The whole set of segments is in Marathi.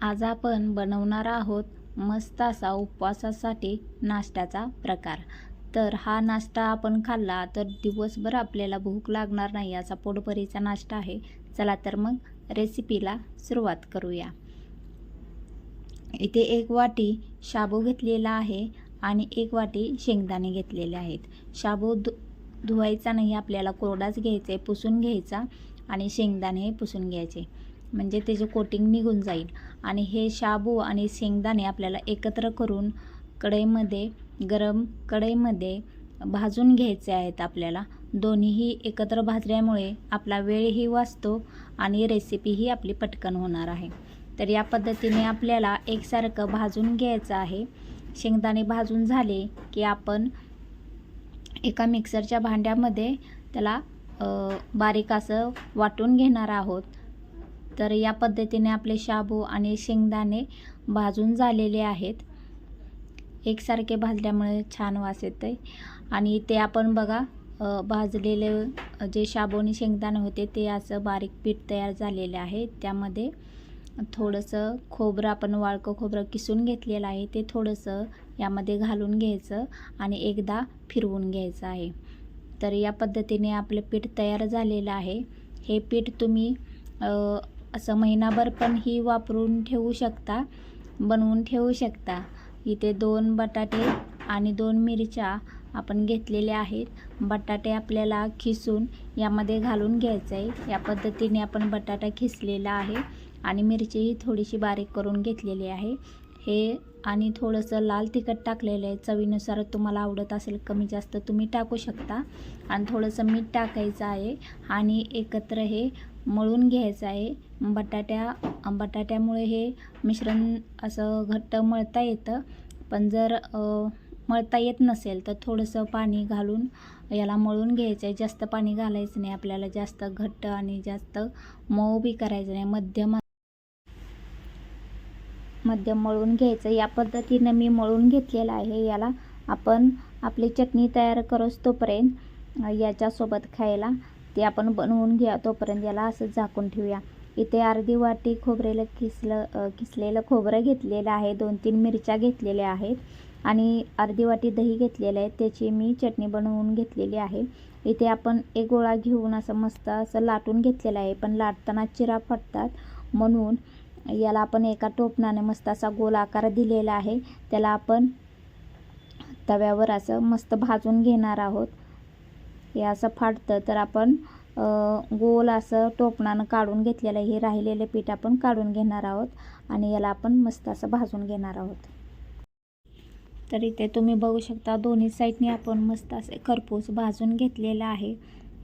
आज आपण बनवणार आहोत मस्त असा उपवासासाठी नाश्त्याचा प्रकार. तर हा नाश्ता आपण खाल्ला तर दिवसभर आपल्याला भूक लागणार नाही असा पोटभरीचा नाश्ता आहे. चला तर मग रेसिपीला सुरुवात करूया. इथे एक वाटी शाबू घेतलेला आहे आणि एक वाटी शेंगदाणे घेतलेले आहेत. शाबू धु धुवायचा नाही आपल्याला कोरडाच घ्यायचा आहे पुसून घ्यायचा आणि शेंगदाणे हे पुसून घ्यायचे. म्हणजे त्याचे कोटिंग निघून जाईल. आणि हे शाबू आणि शेंगदाणे आपल्याला एकत्र करून कढईमध्ये गरम कढईमध्ये भाजून घ्यायचे आहेत आपल्याला. दोन्हीही एकत्र भाजल्यामुळे आपला वेळही वाचतो आणि रेसिपीही आपली पटकन होणार आहे. तर या पद्धतीने आपल्याला एकसारखं भाजून घ्यायचं आहे. शेंगदाणे भाजून झाले की आपण एका मिक्सरच्या भांड्यामध्ये त्याला बारीक असं वाटून घेणार आहोत. तर या पद्धतीने आपले शाबू आणि शेंगदाणे भाजून झालेले आहेत. एकसारखे भाजल्यामुळे छान वास येते आणि ते आपण बघा भाजलेले जे शाबू आणि शेंगदाणे होते ते असं बारीक पीठ तयार झालेले आहे. त्यामध्ये थोडंसं खोबरं आपण वाळकं खोबरं किसून घेतलेलं आहे. ते थोडंसं यामध्ये घालून घ्यायचं आणि एकदा फिरवून घ्यायचं आहे. तर या पद्धतीने आपलं पीठ तयार झालेलं आहे. हे पीठ तुम्ही असं महिनाभर पण ही वापरून ठेवू शकता बनवून ठेवू शकता. इथे दोन बटाटे आणि दोन मिरच्या आपण घेतलेल्या आहेत. बटाटे आपल्याला खिसून यामध्ये घालून घ्यायचं आहे या पद्धतीने आपण बटाटा खिसलेला आहे आणि मिरचीही थोडीशी बारीक करून घेतलेली आहे. हे आणि थोडंसं लाल तिखट टाकलेलं आहे. चवीनुसार तुम्हाला आवडत असेल कमी जास्त तुम्ही टाकू शकता. आणि थोडंसं मीठ टाकायचं आहे आणि एकत्र हे मळून घ्यायचं आहे. बटाट्या बटाट्यामुळे हे मिश्रण असं घट्ट मळता येतं. पण जर मळता येत नसेल तर थोडंसं पाणी घालून याला मळून घ्यायचं आहे. जास्त पाणी घालायचं नाही. आपल्याला जास्त घट्ट आणि जास्त मऊ बी करायचं नाही. मध्यम मध्यम मळून घ्यायचं. या पद्धतीनं मी मळून घेतलेलं आहे. याला आपण आपली चटणी तयार करोस तोपर्यंत याच्यासोबत खायला ते आपण बनवून घ्या. तोपर्यंत याला असं झाकून ठेवूया. इथे अर्धी वाटी खोबरेलं किसलं किसलेलं खोबरं घेतलेलं आहे. दोन तीन मिरच्या घेतलेल्या आहेत. आणि अर्धी वाटी दही घेतलेलं आहे. त्याची मी चटणी बनवून घेतलेली आहे. इथे आपण एक गोळा घेऊन असं मस्त असं लाटून घेतलेलं आहे. पण लाटताना चिरा फटतात. म्हणून याला आपण एका टोपणाने मस्त असा गोल आकार दिलेला आहे. त्याला आपण तव्यावर असं मस्त भाजून घेणार आहोत. हे असं फाटतं तर आपण गोल असं टोपणानं काढून घेतलेलं हे राहिलेलं पीठ आपण काढून घेणार आहोत आणि याला आपण मस्त असं भाजून घेणार आहोत. तर इथे तुम्ही बघू शकता दोन्ही साईडने आपण मस्त असे खरपूस भाजून घेतलेलं आहे.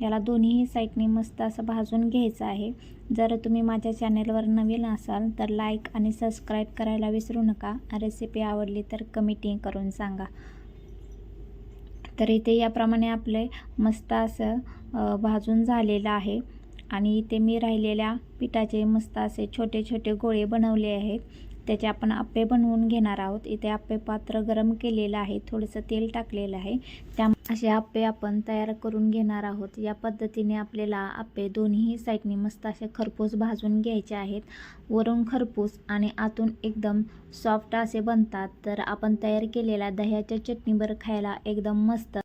याला दोन्हीही साईडने मस्त असं भाजून घ्यायचं आहे. जर तुम्ही माझ्या चॅनेलवर नवीन असाल तर लाईक आणि सबस्क्राईब करायला विसरू नका. रेसिपी आवडली तर कमेंटिंग करून सांगा. तर इथे याप्रमाणे आपले मस्त असं भाजून झालेलं आहे. आणि इथे मी राहिलेल्या पिठाचे मस्त असे छोटे छोटे गोळे बनवले आहेत. त्याचे आपण आप्पे बनवून घेणार आहोत. इथे आप्पे पात्र गरम केलेलं आहे. थोडंसं तेल टाकलेलं आहे. त्या असे आप्पे आपण तयार करून घेणार आहोत. या पद्धतीने आपल्याला आप्पे दोन्ही साईडने मस्त असे खरपूस भाजून घ्यायचे आहेत. वरून खरपूस आणि आतून एकदम सॉफ्ट असे बनतात. तर आपण तयार केलेल्या दह्याच्या चटणीवर खायला एकदम मस्त